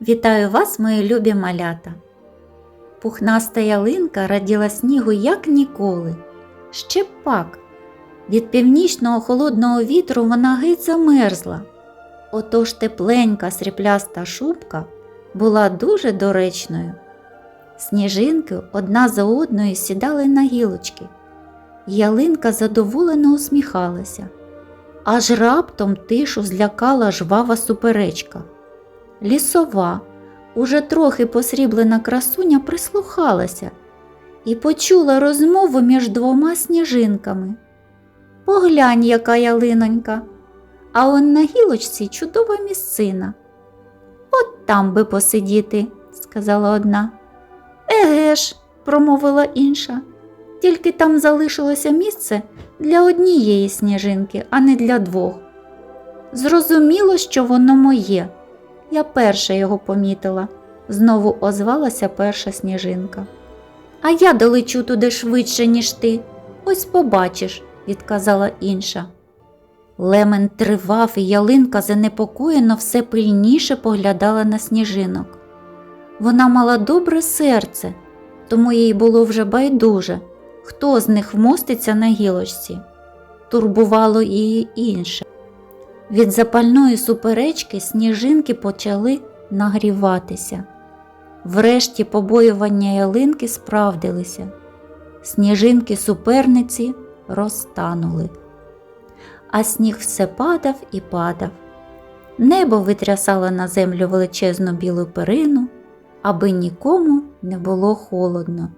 Вітаю вас, мої любі малята. Пухнаста ялинка раділа снігу як ніколи. Ще пак. Від північного холодного вітру вона геть замерзла. Отож тепленька срібляста шубка була дуже доречною. Сніжинки одна за одною сідали на гілочки. Ялинка задоволено усміхалася. Аж раптом тишу злякала жвава суперечка. Лісова, уже трохи посріблена красуня прислухалася і почула розмову між двома сніжинками. Поглянь, яка ялинонька, а он на гілочці чудова місцина. От там би посидіти, сказала одна. Еге ж, промовила інша, тільки там залишилося місце для однієї сніжинки, а не для двох. Зрозуміло, що воно моє. Я перша його помітила, знову озвалася перша сніжинка. А я долечу туди швидше, ніж ти. Ось побачиш, відказала інша. Лемен тривав, і ялинка занепокоєно все пильніше поглядала на сніжинок. Вона мала добре серце, тому їй було вже байдуже, хто з них вмоститься на гілочці. Турбувало її інше. Від запальної суперечки сніжинки почали нагріватися. Врешті побоювання ялинки справдилися. Сніжинки суперниці розтанули. А сніг все падав і падав. Небо витрясало на землю величезну білу перину, аби нікому не було холодно.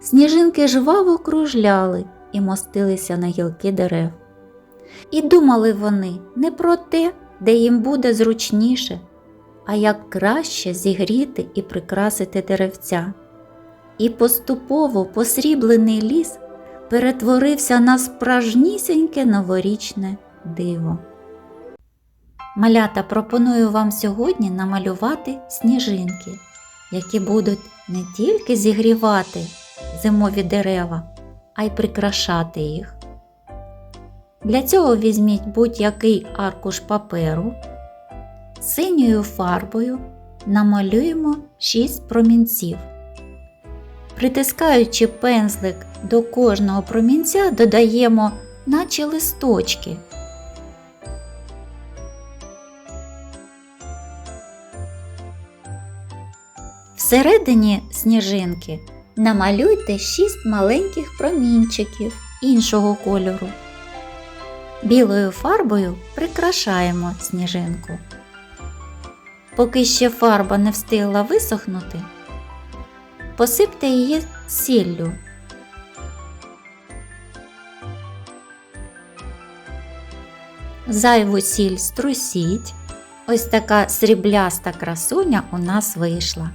Сніжинки жваво кружляли і мостилися на гілки дерев. І думали вони не про те, де їм буде зручніше, а як краще зігріти і прикрасити деревця. І поступово посріблений ліс перетворився на справжнісіньке новорічне диво. Малята пропоную вам сьогодні намалювати сніжинки, які будуть не тільки зігрівати зимові дерева, а й прикрашати їх. Для цього візьміть будь-який аркуш паперу, синьою фарбою намалюємо 6 промінців. Притискаючи пензлик до кожного промінця, додаємо наче листочки. Всередині сніжинки намалюйте 6 маленьких промінчиків іншого кольору. Білою фарбою прикрашаємо сніжинку. Поки ще фарба не встигла висохнути, посипте її сіллю. Зайву сіль струсіть. Ось така срібляста красуня у нас вийшла.